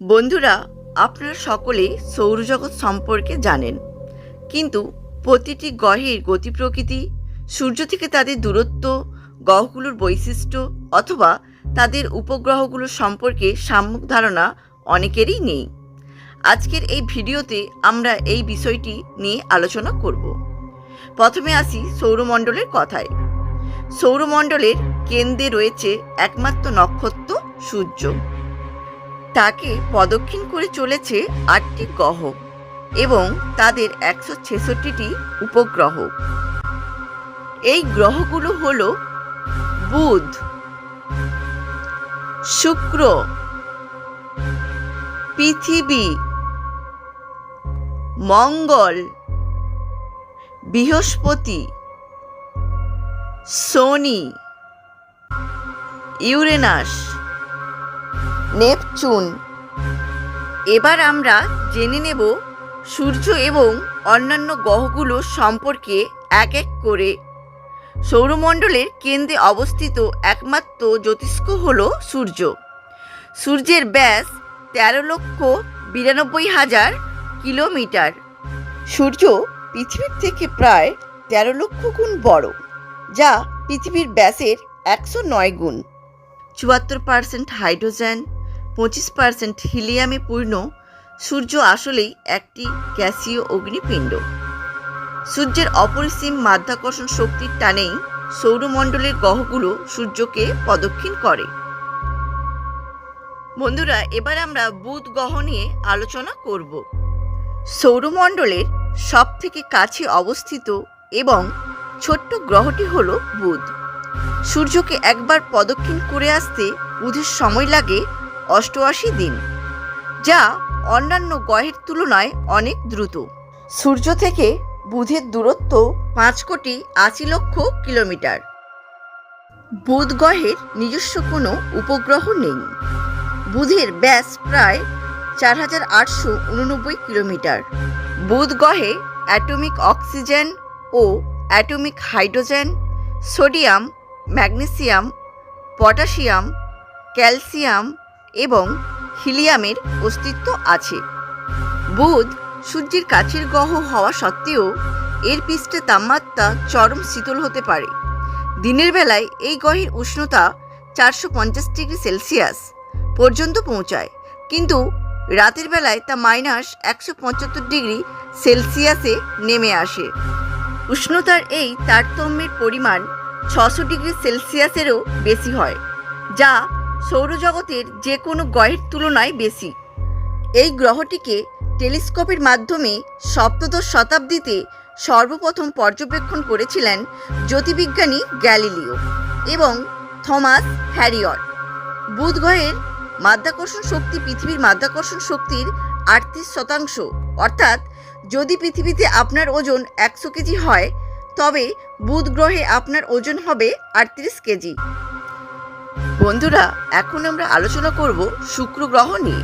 বন্ধুরা, আপনারা সকলে সৌরজগৎ সম্পর্কে জানেন। কিন্তু প্রতিটি গ্রহের গতি প্রকৃতি, সূর্য থেকে তাদের দূরত্ব, গ্রহগুলোর বৈশিষ্ট্য অথবা তাদের উপগ্রহগুলোর সম্পর্কে সাম্যক ধারণা অনেকেরই নেই। আজকের এই ভিডিওতে আমরা এই বিষয়টি নিয়ে আলোচনা করব। প্রথমে আসি সৌরমণ্ডলের কথায়। সৌরমণ্ডলের কেন্দ্রে রয়েছে একমাত্র নক্ষত্র সূর্য। তাকে প্রদক্ষিণ করে চলেছে আটটি গ্রহ এবং তাদের একশো ছেষট্টিটি উপগ্রহ। এই গ্রহগুলো হল বুধ, শুক্র, পৃথিবী, মঙ্গল, বৃহস্পতি, শনি, ইউরেনাস। নেপচুন। এবার আমরা জেনে নেব সূর্য এবং অন্যান্য গ্রহগুলো সম্পর্কে এক এক করে। সৌরমণ্ডলের কেন্দ্রে অবস্থিত একমাত্র জ্যোতিষ্ক হল সূর্য। সূর্যের ব্যাস তেরো লক্ষ বিরানব্বই হাজার কিলোমিটার। সূর্য পৃথিবীর থেকে প্রায় তেরো লক্ষ গুণ বড়, যা পৃথিবীর ব্যাসের একশো নয় গুণ। চুয়াত্তর পার্সেন্ট হাইড্রোজেন পঁচিশ পার্সেন্ট হিলিয়ামে পূর্ণ সূর্য আসলেই একটি গ্যাসীয় অগ্নিপিণ্ড। সূর্যের অপরিসীম মাধ্যাকর্ষণ শক্তির টানেই সৌরমণ্ডলের গ্রহগুলো সূর্যকে প্রদক্ষিণ করে। বন্ধুরা, এবার আমরা বুধ গ্রহ নিয়ে আলোচনা করব। সৌরমণ্ডলের সব থেকে কাছে অবস্থিত এবং ছোট্ট গ্রহটি হল বুধ। সূর্যকে একবার প্রদক্ষিণ করে আসতে বুধের সময় লাগে অষ্টআশি দিন, যা অন্যান্য গ্রহের তুলনায় অনেক দ্রুত। সূর্য থেকে বুধের দূরত্ব পাঁচ কোটি আশি লক্ষ কিলোমিটার। বুধ গ্রহের নিজস্ব কোনো উপগ্রহ নেই। বুধের ব্যাস প্রায় চার হাজার আটশো উননব্বই কিলোমিটার। বুধ গ্রহে অ্যাটমিক অক্সিজেন ও atomic hydrogen, sodium, magnesium, potassium, calcium এবং হিলিয়ামের অস্তিত্ব আছে। বুধ সূর্যের কাছের গ্রহ হওয়া সত্ত্বেও এর পৃষ্ঠে তাপমাত্রা চরম শীতল হতে পারে। দিনের বেলায় এই গ্রহের উষ্ণতা চারশো পঞ্চাশ ডিগ্রি সেলসিয়াস পর্যন্ত পৌঁছায়, কিন্তু রাতের বেলায় তা মাইনাস একশো পঁচাত্তর ডিগ্রি সেলসিয়াসে নেমে আসে। উষ্ণতার এই তারতম্যের পরিমাণ ছশো ডিগ্রি সেলসিয়াসেরও বেশি হয়, যা সৌরজগতের যে কোনো গ্রহের তুলনায় বেশি। এই গ্রহটিকে টেলিস্কোপের মাধ্যমে সপ্তদশ শতাব্দীতে সর্বপ্রথম পর্যবেক্ষণ করেছিলেন জ্যোতির্বিজ্ঞানী গ্যালিলিও এবং থমাস হ্যারিয়ট। বুধ গ্রহের মাধ্যাকর্ষণ শক্তি পৃথিবীর মাধ্যাকর্ষণ শক্তির আটত্রিশ শতাংশ, অর্থাৎ যদি পৃথিবীতে আপনার ওজন একশো কেজি হয়, তবে বুধ গ্রহে আপনার ওজন হবে আটত্রিশ কেজি। বন্ধুরা, এখন আমরা আলোচনা করব শুক্র গ্রহ নিয়ে।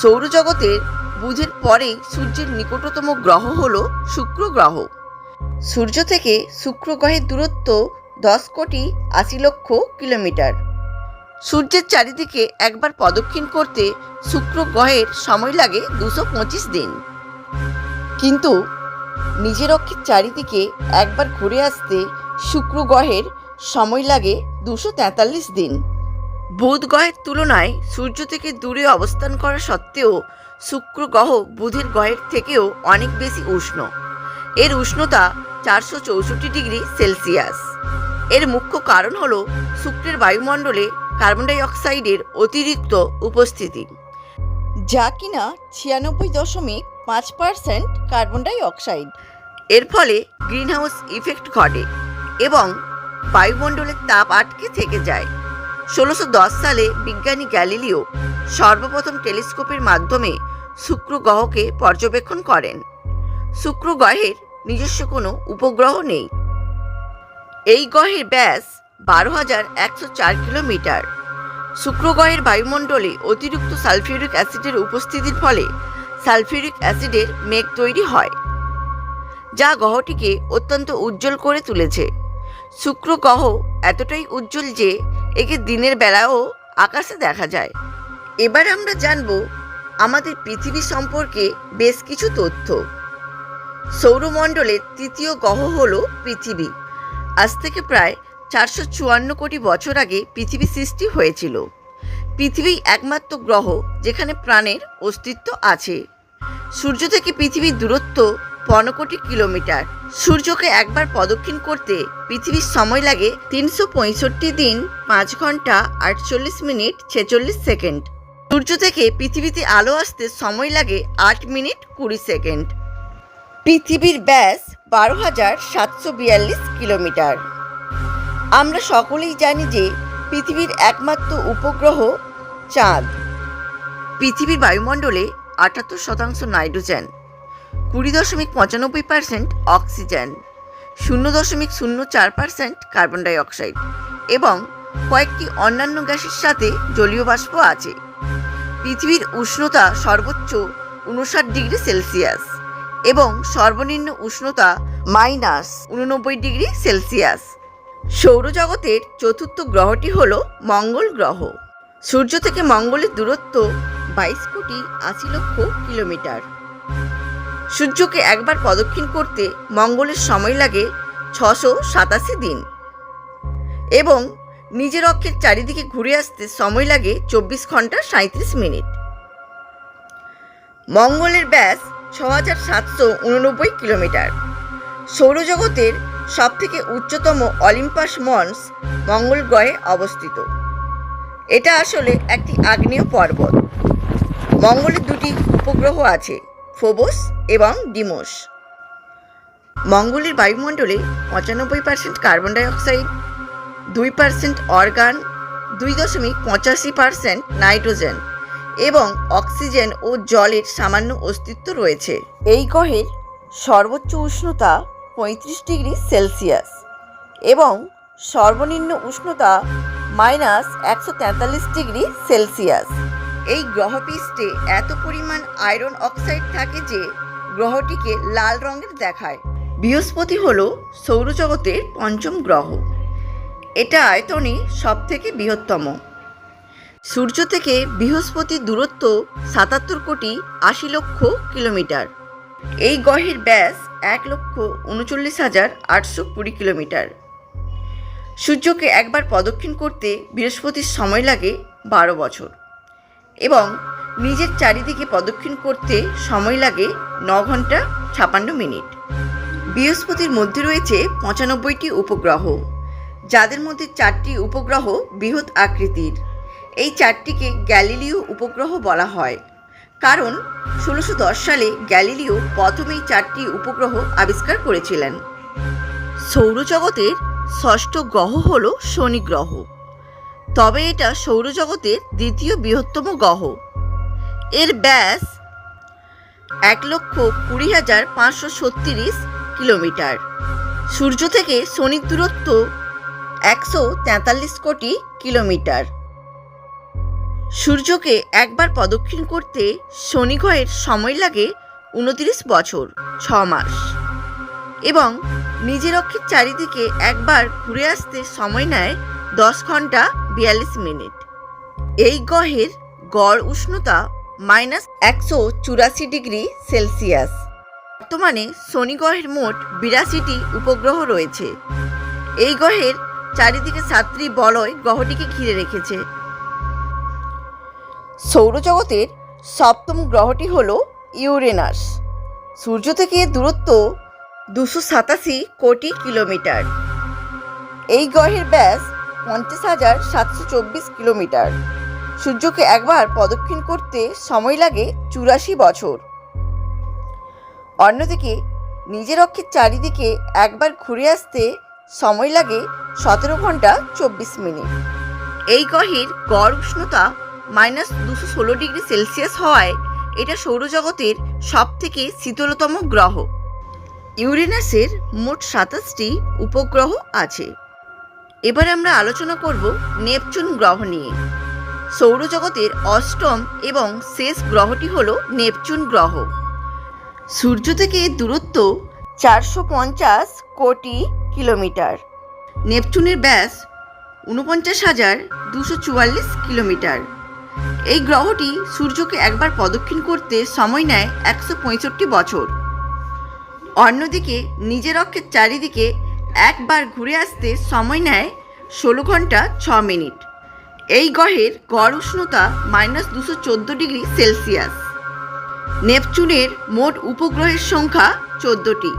সৌরজগতের বুধের পরেই সূর্যের নিকটতম গ্রহ হল শুক্র গ্রহ। সূর্য থেকে শুক্র গ্রহের দূরত্ব দশ কোটি আশি লক্ষ কিলোমিটার। সূর্যের চারিদিকে একবার প্রদক্ষিণ করতে শুক্র গ্রহের সময় লাগে দুশো পঁচিশ দিন। কিন্তু নিজের অক্ষের চারিদিকে একবার ঘুরে আসতে শুক্র গ্রহের সময় লাগে দুশো তেতাল্লিশ দিন। বুধ গ্রহের তুলনায় সূর্য থেকে দূরে অবস্থান করা সত্ত্বেও শুক্র গ্রহ বুধের গ্রহের থেকেও অনেক বেশি উষ্ণ। এর উষ্ণতা চারশো চৌষট্টি ডিগ্রি সেলসিয়াস। এর মুখ্য কারণ হল শুক্রের বায়ুমণ্ডলে কার্বন ডাই অক্সাইডের অতিরিক্ত উপস্থিতি, যা কিনা ছিয়ানব্বই দশমিক পাঁচ পার্সেন্ট কার্বন ডাই অক্সাইড। এর ফলে গ্রিনহাউস ইফেক্ট ঘটে এবং বায়ুমণ্ডলের তাপ আটকে থেকে যায়। ষোলোশো সালে বিজ্ঞানী গ্যালিলিও সর্বপ্রথম টেলিস্কোপের মাধ্যমে শুক্র গ্রহকে পর্যবেক্ষণ করেন। শুক্র গ্রহের নিজস্ব কোনো উপগ্রহ নেই। এই গ্রহের ব্যাস বারো হাজার একশো চার কিলোমিটার। শুক্র গ্রহের বায়ুমণ্ডলে অতিরিক্ত সালফিউরিক অ্যাসিডের উপস্থিতির ফলে সালফিউরিক অ্যাসিডের মেঘ তৈরি হয়, যা গ্রহটিকে অত্যন্ত উজ্জ্বল করে তুলেছে। শুক্র গ্রহ এতটাই উজ্জ্বল যে একে দিনের বেলাও আকাশে দেখা যায়। এবার আমরা জানব আমাদের পৃথিবী সম্পর্কে বেশ কিছু তথ্য। সৌরমণ্ডলের তৃতীয় গ্রহ হল পৃথিবী। আজ থেকে প্রায় চারশো চুয়ান্ন কোটি বছর আগে পৃথিবী সৃষ্টি হয়েছিল। পৃথিবী একমাত্র গ্রহ যেখানে প্রাণের অস্তিত্ব আছে। সূর্য থেকে পৃথিবীর দূরত্ব কোটি কিলোমিটার। সূর্যকে একবার প্রদক্ষিণ করতে পৃথিবীর সময় লাগে তিনশো পঁয়ষট্টি দিন, পাঁচ ঘণ্টা, আটচল্লিশ মিনিট, ছেচল্লিশ সেকেন্ড। সূর্য থেকে পৃথিবীতে আলো আসতে সময় লাগে আট মিনিট কুড়ি সেকেন্ড। পৃথিবীর ব্যাস বারো হাজার সাতশো বিয়াল্লিশ কিলোমিটার। আমরা সকলেই জানি যে পৃথিবীর একমাত্র উপগ্রহ চাঁদ। পৃথিবীর বায়ুমণ্ডলে আটাত্তর শতাংশ নাইট্রোজেন। কুড়ি দশমিক পঁচানব্বই পার্সেন্ট অক্সিজেন, শূন্য দশমিক শূন্য চার পার্সেন্ট কার্বন ডাইঅক্সাইড এবং কয়েকটি অন্যান্য গ্যাসের সাথে জলীয় বাষ্প আছে। পৃথিবীর উষ্ণতা সর্বোচ্চ উনষাট ডিগ্রি সেলসিয়াস এবং সর্বনিম্ন উষ্ণতা মাইনাস উননব্বই ডিগ্রি সেলসিয়াস। সৌরজগতের চতুর্থ গ্রহটি হল মঙ্গল গ্রহ। সূর্য থেকে মঙ্গলের দূরত্ব বাইশ কোটি আশি লক্ষ কিলোমিটার। সূর্যকে একবার প্রদক্ষিণ করতে মঙ্গলের সময় লাগে ছশো সাতাশি দিন। এবং নিজের অক্ষের চারিদিকে ঘুরে আসতে সময় লাগে চব্বিশ ঘণ্টা সাঁত্রিশ মিনিট। মঙ্গলের ব্যাস ছ হাজার সাতশো উননব্বই কিলোমিটার। সৌরজগতের সবথেকে উচ্চতম অলিম্পাস মন্স মঙ্গল গ্রহে অবস্থিত। এটা আসলে একটি আগ্নেয় পর্বত। মঙ্গলের দুটি উপগ্রহ আছে ফোবোস এবং ডিমোস। মঙ্গলের বায়ুমণ্ডলে পঁচানব্বই পার্সেন্ট কার্বন ডাইঅক্সাইড দুই পার্সেন্ট অর্গান, দুই দশমিক পঁচাশি পার্সেন্ট নাইট্রোজেন এবং অক্সিজেন ও জলের সামান্য অস্তিত্ব রয়েছে। এই গ্রহের সর্বোচ্চ উষ্ণতা পঁয়ত্রিশ ডিগ্রি সেলসিয়াস এবং সর্বনিম্ন উষ্ণতা মাইনাস একশো তেতাল্লিশ ডিগ্রি সেলসিয়াস। এই গ্রহপৃষ্ঠে এত পরিমাণ আয়রন অক্সাইড থাকে যে গ্রহটিকে লাল রঙের দেখায়। বৃহস্পতি হল সৌরজগতের পঞ্চম গ্রহ। এটা আয়তনে সবথেকে বৃহত্তম। সূর্য থেকে বৃহস্পতির দূরত্ব সাতাত্তর কোটি আশি লক্ষ কিলোমিটার। এই গ্রহের ব্যাস এক লক্ষ উনচল্লিশ হাজার আটশো কুড়ি কিলোমিটার। সূর্যকে একবার প্রদক্ষিণ করতে বৃহস্পতির সময় লাগে বারো বছর। এবং নিজের চারিদিকে প্রদক্ষিণ করতে সময় লাগে ন ঘণ্টা ছাপান্ন মিনিট। বৃহস্পতির মধ্যে রয়েছে পঁচানব্বইটি উপগ্রহ, যাদের মধ্যে চারটি উপগ্রহ বৃহৎ আকৃতির। এই চারটিকে গ্যালিলিও উপগ্রহ বলা হয়, কারণ ষোলোশো সালে গ্যালিলিও প্রথম এই চারটি উপগ্রহ আবিষ্কার করেছিলেন। সৌরজগতের ষষ্ঠ গ্রহ হল শনি গ্রহ। তবে এটা সৌরজগতের দ্বিতীয় বৃহত্তম গ্রহ। এর ব্যাস এক লক্ষ কুড়ি হাজার পাঁচশো ছত্রিশ কিলোমিটার। সূর্য থেকে শনির দূরত্ব একশো তেতাল্লিশ কোটি কিলোমিটার। সূর্যকে একবার প্রদক্ষিণ করতে শনি গ্রহের সময় লাগে উনত্রিশ বছর, ছ মাস। এবং নিজের অক্ষের চারিদিকে একবার ঘুরে আসতে সময় নেয় দশ ঘণ্টা বিয়াল্লিশ মিনিট। এই গ্রহের গড় উষ্ণতা মাইনাস একশো চুরাশি ডিগ্রি সেলসিয়াস। বর্তমানে শনি গ্রহের মোট বিরাশিটি উপগ্রহ রয়েছে। এই গ্রহের চারিদিকে সাতটি বলয় গ্রহটিকে ঘিরে রেখেছে। সৌরজগতের সপ্তম গ্রহটি হল ইউরেনাস। সূর্য থেকে দূরত্ব দুশো সাতাশি কোটি কিলোমিটার। এই গ্রহের ব্যাস পঞ্চাশ হাজার সাতশো চব্বিশ কিলোমিটার। সূর্যকে একবার প্রদক্ষিণ করতে সময় লাগে চুরাশি বছর। অন্যদিকে, নিজের অক্ষের চারিদিকে একবার ঘুরে আসতে সময় লাগে সতেরো ঘণ্টা চব্বিশ মিনিট। এই গ্রহের গড় উষ্ণতা মাইনাস দুশো ষোলো ডিগ্রি সেলসিয়াস হওয়ায় এটা সৌরজগতের সবথেকে শীতলতম গ্রহ। ইউরেনাসের মোট সাতাশটি উপগ্রহ আছে। এবার আমরা আলোচনা করব নেপচুন গ্রহ নিয়ে। সৌরজগতের অষ্টম এবং শেষ গ্রহটি হল নেপচুন গ্রহ। সূর্য থেকে দূরত্ব চারশো পঞ্চাশ কোটি কিলোমিটার। নেপচুনের ব্যাস উনপঞ্চাশ হাজার দুশো চুয়াল্লিশ কিলোমিটার। এই গ্রহটি সূর্যকে একবার প্রদক্ষিণ করতে সময় নেয় একশো পঁয়ষট্টি বছর। অন্যদিকে নিজের অক্ষের চারিদিকে একবার ঘুরে আসতে সময় নেয় ষোলো ঘণ্টা ছ মিনিট। এই গ্রহের গড় উষ্ণতা মাইনাস দুশো চোদ্দ ডিগ্রি সেলসিয়াস। নেপচুনের মোট উপগ্রহের সংখ্যা চোদ্দোটি।